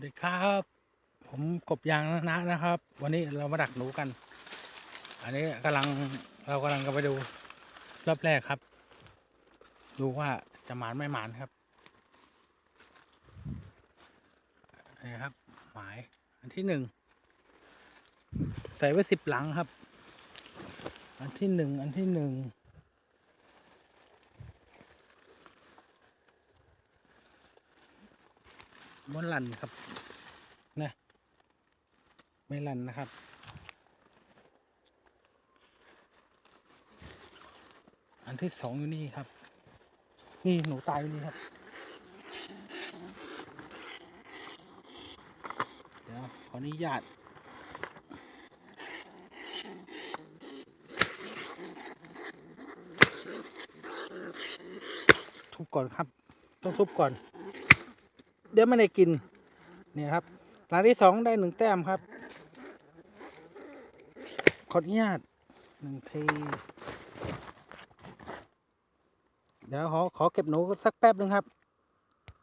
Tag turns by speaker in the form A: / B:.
A: สวัสดีครับ ผมกบยางนะนะครับ วันนี้เรามาดักหนูกัน อันนี้กำลังเรากำลังจะไปดูรอบแรกครับ ดูว่าจะหมานไม่หมานครับนี่ครับ หมายอันที่หนึ่งใส่ไว้สิบหลังครับ อันที่หนึ่งอันที่หนึ่ง บนลันครับ นะ ไม่ลันนะครับ อันที่สองอยู่นี่ครับ นี่หนูตายอยู่นี่ครับ เดี๋ยวขออนุญาตทุบก่อนครับ ต้องทุบก่อน เดี๋ยวไม่ได้กินเนี่ยครับ หลังที่สองได้หนึ่งแต้มครับ ขออนุญาตหนึ่งที เดี๋ยวขอขอเก็บหนูสักแป๊บหนึ่งครับ